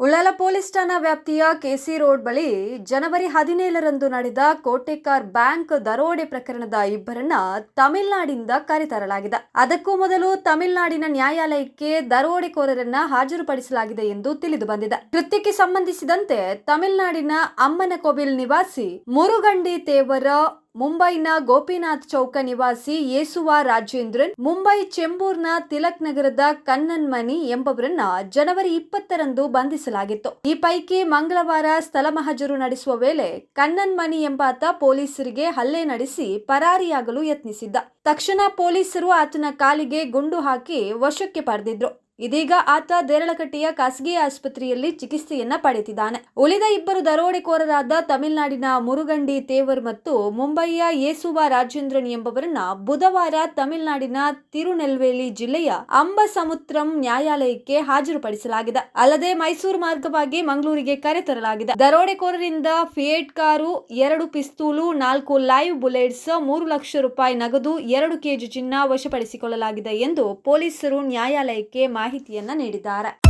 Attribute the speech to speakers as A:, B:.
A: Ullal police ಠಾಣಾ ವ್ಯಾಪ್ತಿಯ KC road ಬಳಿ ಜನವರಿ ಹದಿನೇಳರಂದು ನಡೆದ ಕೋಟೆಕಾರ್ ಬ್ಯಾಂಕ್ ದರೋಡೆ ಪ್ರಕರಣದ ಇಬ್ಬರನ್ನ ತಮಿಳುನಾಡಿನಿಂದ ಕರೆತರಲಾಗಿದೆ. ಅದಕ್ಕೂ ಮೊದಲು ತಮಿಳುನಾಡಿನ ನ್ಯಾಯಾಲಯಕ್ಕೆ ದರೋಡೆಕೋರರನ್ನ ಹಾಜರುಪಡಿಸಲಾಗಿದೆ ಎಂದು ತಿಳಿದು ಬಂದಿದೆ. ಕೃತ್ಯಕ್ಕೆ ಸಂಬಂಧಿಸಿದಂತೆ ತಮಿಳುನಾಡಿನ ಅಮ್ಮನಕೋವಿಲ್ ನಿವಾಸಿ ಮುರುಗಂಡಿ ತೇವರ ಮುಂಬೈನ ಗೋಪಿನಾಥ್ ಚೌಕ ನಿವಾಸಿ ಯೇಸುವ ರಾಜೇಂದ್ರನ್, ಮುಂಬೈ ಚೆಂಬೂರ್ನ ತಿಲಕ್ ನಗರದ ಕಣ್ಣನ್ ಮನಿ ಎಂಬವರನ್ನ ಜನವರಿ ಇಪ್ಪತ್ತರಂದು ಬಂಧಿಸಲಾಗಿತ್ತು. ಈ ಪೈಕಿ ಮಂಗಳವಾರ ಸ್ಥಳ ಮಹಜರು ನಡೆಸುವ ವೇಳೆ ಕಣ್ಣನ್ ಮನಿ ಎಂಬಾತ ಪೊಲೀಸರಿಗೆ ಹಲ್ಲೆ ನಡೆಸಿ ಪರಾರಿಯಾಗಲು ಯತ್ನಿಸಿದ್ದ. ತಕ್ಷಣ ಪೊಲೀಸರು ಆತನ ಕಾಲಿಗೆ ಗುಂಡು ಹಾಕಿ ವಶಕ್ಕೆ ಪಡೆದಿದ್ರು. ಇದೀಗ ಆತ ದೇರಳಕಟ್ಟೆಯ ಖಾಸಗಿ ಆಸ್ಪತ್ರೆಯಲ್ಲಿ ಚಿಕಿತ್ಸೆಯನ್ನ ಪಡೆದಿದ್ದಾನೆ. ಉಳಿದ ಇಬ್ಬರು ದರೋಡೆಕೋರರಾದ ತಮಿಳುನಾಡಿನ ಮುರುಗಂಡಿ, ತೇವರ್ ಮತ್ತು ಮುಂಬಯಿಯ ಯೇಸುವ ರಾಜೇಂದ್ರನ್ ಎಂಬವರನ್ನ ಬುಧವಾರ ತಮಿಳುನಾಡಿನ ತಿರುನೆಲ್ವೇಲಿ ಜಿಲ್ಲೆಯ ಅಂಬಸಮುತ್ರಂ ನ್ಯಾಯಾಲಯಕ್ಕೆ ಹಾಜರುಪಡಿಸಲಾಗಿದೆ. ಅಲ್ಲದೆ ಮೈಸೂರು ಮಾರ್ಗವಾಗಿ ಮಂಗಳೂರಿಗೆ ಕರೆತರಲಾಗಿದೆ ದರೋಡೆಕೋರರಿಂದ ಫಿಯೇಟ್ ಕಾರು, ಎರಡು ಪಿಸ್ತೂಲು, ನಾಲ್ಕು ಲೈವ್ ಬುಲೆಟ್ಸ್, ಮೂರು ಲಕ್ಷ ರೂಪಾಯಿ ನಗದು, ಎರಡು ಕೆಜಿ ಚಿನ್ನ ವಶಪಡಿಸಿಕೊಳ್ಳಲಾಗಿದೆ ಎಂದು ಪೊಲೀಸರು ನ್ಯಾಯಾಲಯಕ್ಕೆ ಮಾಹಿತಿಯನ್ನ ನೀಡಿದ್ದಾರೆ.